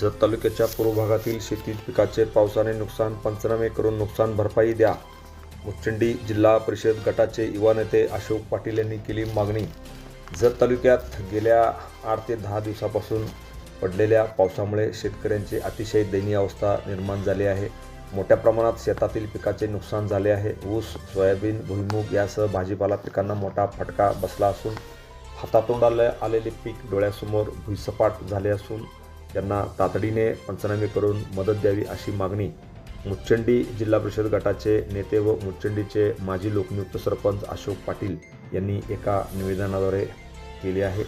जत तालुक्याच्या पूर्व भागातील शेती पिकाचे पावसाने नुकसान पंचनामे करून नुकसान भरपाई द्या. मुचंडी जिल्हा परिषद गटाचे युवा नेते अशोक पाटील यांनी केली मागणी. जत तालुक्यात गेल्या आठ ते दहा दिवसापासून पडलेल्या पावसामुळे शेतकऱ्यांची अतिशय दयनीय अवस्था निर्माण झाली आहे. मोठ्या प्रमाणात शेतातील पिकाचे नुकसान झाले आहे. ऊस सोयाबीन भुईमूग यासह भाजीपाला पिकांना मोठा फटका बसला असून हातातोंडाला आलेले पीक डोळ्यासमोर भुईसपाट झाले असून त्यांना तातडीने पंचनामे करून मदत द्यावी अशी मागणी मुच्चंडी जिल्हा परिषद गटाचे नेते व मुच्चंडीचे माजी लोकनियुक्त सरपंच अशोक पाटील यांनी एका निवेदनाद्वारे केली आहे.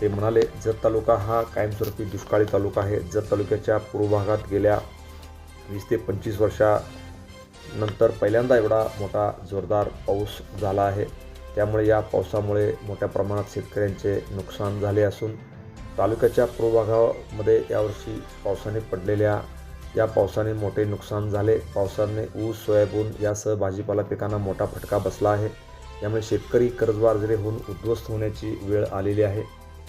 ते म्हणाले जत तालुका हा कायमस्वरूपी दुष्काळी तालुका आहे. जत तालुक्याच्या पूर्व भागात गेल्या वीस ते पंचवीस वर्षानंतर पहिल्यांदा एवढा मोठा जोरदार पाऊस झाला आहे. त्यामुळे या पावसामुळे मोठ्या प्रमाणात शेतकऱ्यांचे नुकसान झाले असून तालुक्याच्या पूर्वभागामध्ये यावर्षी पावसाने पडलेल्या या पावसाने मोठे नुकसान झाले. पावसाने ऊस सोयाबीन यासह भाजीपाला पिकांना मोठा फटका बसला आहे. यामुळे शेतकरी कर्जबाजारी होऊन उद्ध्वस्त होण्याची वेळ आलेली आहे.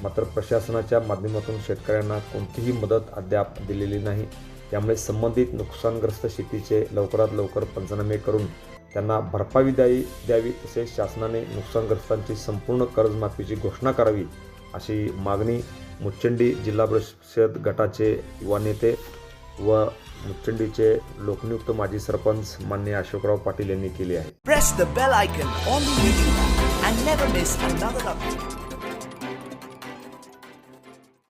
मात्र प्रशासनाच्या माध्यमातून शेतकऱ्यांना कोणतीही मदत अद्याप दिलेली नाही. त्यामुळे संबंधित नुकसानग्रस्त शेतीचे लवकरात लवकर पंचनामे करून त्यांना भरपाई द्यावी द्यावी तसेच शासनाने नुकसानग्रस्तांची संपूर्ण कर्जमाफीची घोषणा करावी अशी मागणी मुच्चंडी जिल्हा परिषद गटाचे युवा नेते व मुच्चंडीचे लोकनियुक्त माजी सरपंच मान्य अशोकराव पाटील यांनी केले आहे.